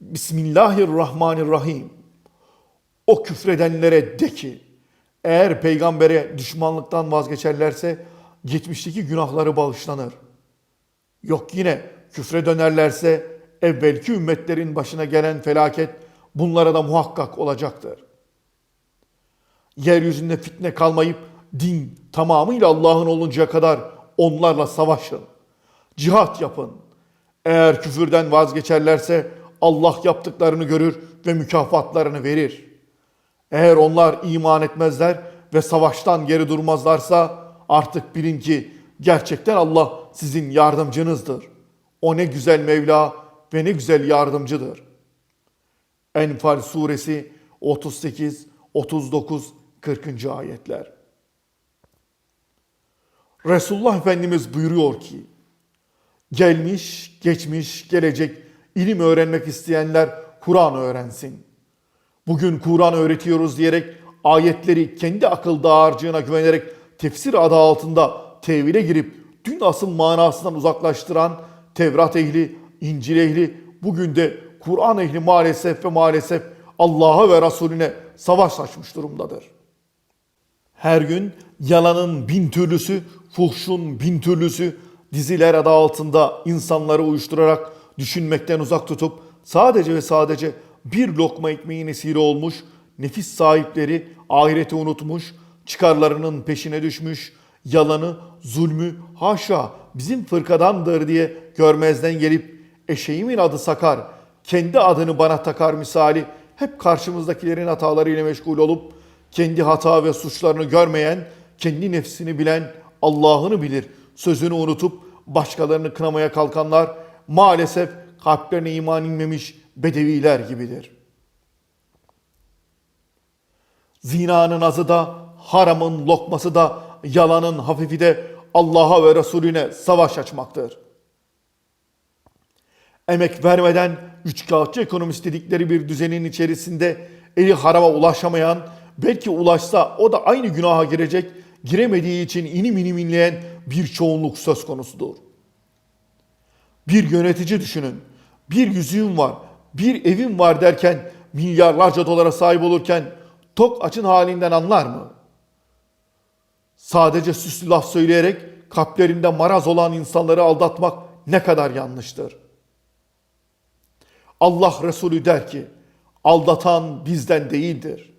Bismillahirrahmanirrahim. O küfredenlere de ki eğer peygambere düşmanlıktan vazgeçerlerse geçmişteki günahları bağışlanır. Yok yine küfre dönerlerse evvelki ümmetlerin başına gelen felaket bunlara da muhakkak olacaktır. Yeryüzünde fitne kalmayıp din tamamıyla Allah'ın oluncaya kadar onlarla savaşın. Cihat yapın. Eğer küfürden vazgeçerlerse Allah yaptıklarını görür ve mükafatlarını verir. Eğer onlar iman etmezler ve savaştan geri durmazlarsa artık bilin ki gerçekten Allah sizin yardımcınızdır. O ne güzel Mevla ve ne güzel yardımcıdır. Enfal suresi 38, 39, 40. ayetler. Resulullah Efendimiz buyuruyor ki, gelmiş, geçmiş, gelecek ilim öğrenmek isteyenler Kur'an öğrensin. Bugün Kur'an öğretiyoruz diyerek ayetleri kendi akıl dağarcığına güvenerek tefsir adı altında tevhile girip dün asıl manasından uzaklaştıran Tevrat ehli, İncil ehli, bugün de Kur'an ehli maalesef ve maalesef Allah'a ve Resulüne savaş açmış durumdadır. Her gün yalanın bin türlüsü, fuhşun bin türlüsü diziler adı altında insanları uyuşturarak düşünmekten uzak tutup sadece ve sadece bir lokma ekmeğin esiri olmuş, nefis sahipleri ahireti unutmuş, çıkarlarının peşine düşmüş, yalanı, zulmü haşa bizim fırkadandır diye görmezden gelip eşeğimin adı sakar, kendi adını bana takar misali hep karşımızdakilerin hatalarıyla meşgul olup kendi hata ve suçlarını görmeyen, kendi nefsini bilen Allah'ını bilir sözünü unutup başkalarını kınamaya kalkanlar maalesef kalplerine iman inmemiş bedeviler gibidir. Zinanın azı da, haramın lokması da, yalanın hafifi de Allah'a ve Resulüne savaş açmaktır. Emek vermeden üçkağıtçı ekonomist dedikleri bir düzenin içerisinde eli harama ulaşamayan, belki ulaşsa o da aynı günaha girecek, giremediği için inim inim inleyen bir çoğunluk söz konusudur. Bir yönetici düşünün. Bir yüzüğüm var, bir evim var derken milyarlarca dolara sahip olurken tok açın halinden anlar mı? Sadece süslü laf söyleyerek kalplerinde maraz olan insanları aldatmak ne kadar yanlıştır. Allah Resulü der ki, aldatan bizden değildir.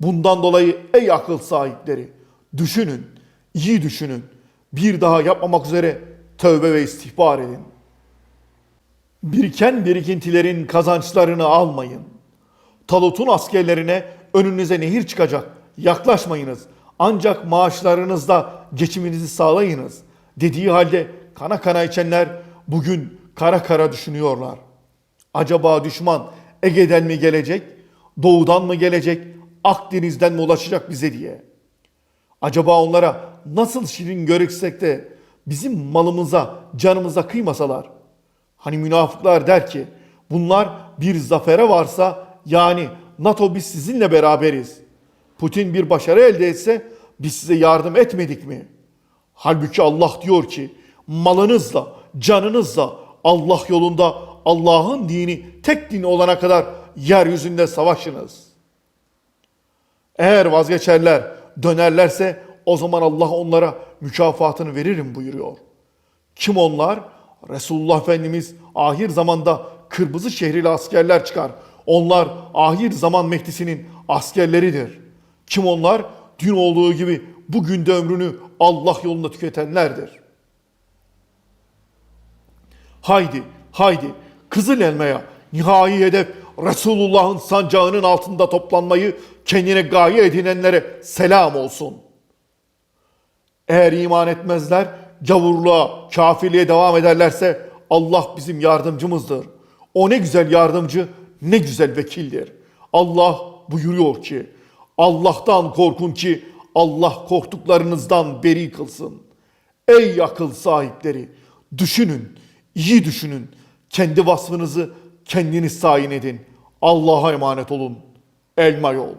Bundan dolayı ey akıl sahipleri, düşünün, iyi düşünün. Bir daha yapmamak üzere tövbe ve istihbar edin. Biriken birikintilerin kazançlarını almayın. Talut'un askerlerine önünüze nehir çıkacak. Yaklaşmayınız. Ancak maaşlarınızla geçiminizi sağlayınız. Dediği halde kana kana içenler bugün kara kara düşünüyorlar. Acaba düşman Ege'den mi gelecek, doğudan mı gelecek, Akdeniz'den mi ulaşacak bize diye. Acaba onlara nasıl şirin görüksek de bizim malımıza, canımıza kıymasalar. Hani münafıklar der ki bunlar bir zafere varsa yani NATO biz sizinle beraberiz. Putin bir başarı elde etse biz size yardım etmedik mi? Halbuki Allah diyor ki malınızla, canınızla Allah yolunda Allah'ın dini tek din olana kadar yeryüzünde savaşınız. Eğer vazgeçerler, dönerlerse o zaman Allah onlara mükafatını veririm buyuruyor. Kim onlar? Resulullah Efendimiz ahir zamanda kırmızı şehrili askerler çıkar. Onlar ahir zaman Mehdi'sinin askerleridir. Kim onlar? Dün olduğu gibi bugün de ömrünü Allah yolunda tüketenlerdir. Haydi, haydi Kızıl Elma'ya nihai hedef Resulullah'ın sancağının altında toplanmayı kendine gaye edinenlere selam olsun. Eğer iman etmezler, gavurluğa, kafirliğe devam ederlerse Allah bizim yardımcımızdır. O ne güzel yardımcı, ne güzel vekildir. Allah buyuruyor ki, Allah'tan korkun ki Allah korktuklarınızdan beri kılsın. Ey akıl sahipleri, düşünün, iyi düşünün. Kendi vasfınızı kendiniz tayin edin. Allah'a emanet olun. Elma yol.